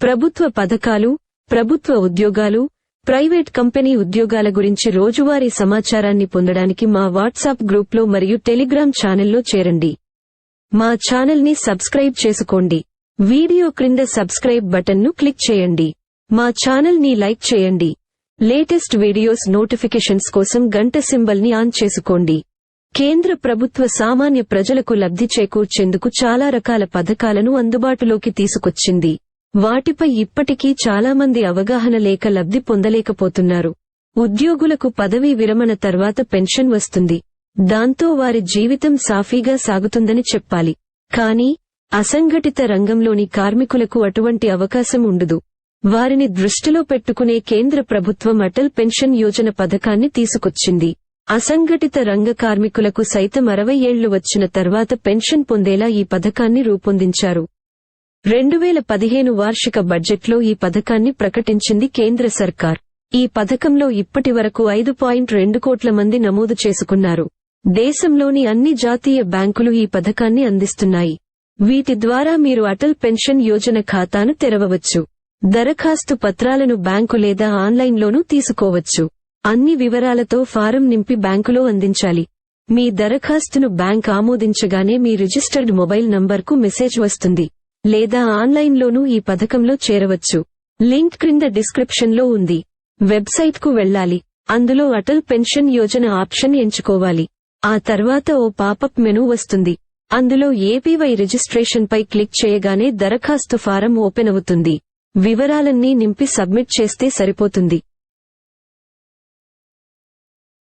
ప్రభుత్వ పథకాలు ప్రభుత్వ ఉద్యోగాలు ప్రైవేట్ కంపెనీ ఉద్యోగాల గురించి రోజువారీ సమాచారాన్ని పొందడానికి మా వాట్సాప్ గ్రూప్లో మరియు టెలిగ్రామ్ ఛానల్లో చేరండి. మా ఛానల్ని సబ్స్క్రైబ్ చేసుకోండి. వీడియో క్రింద సబ్స్క్రైబ్ బటన్ను క్లిక్ చేయండి. మా ఛానల్ని లైక్ చేయండి. లేటెస్ట్ వీడియోస్ నోటిఫికేషన్స్ కోసం గంట సింబల్ని ఆన్ చేసుకోండి. కేంద్ర ప్రభుత్వ సామాన్య ప్రజలకు లబ్ధి చేకూర్చేందుకు చాలా రకాల పథకాలను అందుబాటులోకి తీసుకొచ్చింది. వాటిపై ఇప్పటికీ చాలా మంది అవగాహన లేక లబ్ధి పొందలేకపోతున్నారు. ఉద్యోగులకు పదవీ విరమణ తర్వాత పెన్షన్ వస్తుంది. దాంతో వారి జీవితం సాఫీగా సాగుతుందని చెప్పాలి. కానీ అసంఘటిత రంగంలోని కార్మికులకు అటువంటి అవకాశం ఉండదు. వారిని దృష్టిలో పెట్టుకునే కేంద్ర ప్రభుత్వం అటల్ పెన్షన్ యోజన పథకాన్ని తీసుకొచ్చింది. అసంఘటిత రంగ కార్మికులకు సైతం అరవై ఏళ్ళు వచ్చిన తర్వాత పెన్షన్ పొందేలా ఈ పథకాన్ని రూపొందించారు. రెండు వేల పదిహేను వార్షిక బడ్జెట్లో ఈ పథకాన్ని ప్రకటించింది కేంద్ర సర్కార్. ఈ పథకంలో ఇప్పటి వరకు ఐదు పాయింట్ రెండు కోట్ల మంది నమోదు చేసుకున్నారు. దేశంలోని అన్ని జాతీయ బ్యాంకులు ఈ పథకాన్ని అందిస్తున్నాయి. వీటి ద్వారా మీరు అటల్ పెన్షన్ యోజన ఖాతాను తెరవవచ్చు. దరఖాస్తు పత్రాలను బ్యాంకు లేదా ఆన్లైన్లోనూ తీసుకోవచ్చు. అన్ని వివరాలతో ఫారం నింపి బ్యాంకులో అందించాలి. మీ దరఖాస్తును బ్యాంక్ ఆమోదించగానే మీ రిజిస్టర్డ్ మొబైల్ నంబర్కు మెసేజ్ వస్తుంది. లేదా ఆన్లైన్లోనూ ఈ పథకంలో చేరవచ్చు. లింక్ క్రింద డిస్క్రిప్షన్లో ఉంది. వెబ్సైట్కు వెళ్ళాలి. అందులో అటల్ పెన్షన్ యోజన ఆప్షన్ ఎంచుకోవాలి. ఆ తర్వాత ఓ పాపప్ మెనూ వస్తుంది. అందులో ఏపీవై రిజిస్ట్రేషన్ పై క్లిక్ చేయగానే దరఖాస్తు ఫారం ఓపెన్ అవుతుంది. వివరాలన్నీ నింపి సబ్మిట్ చేస్తే సరిపోతుంది.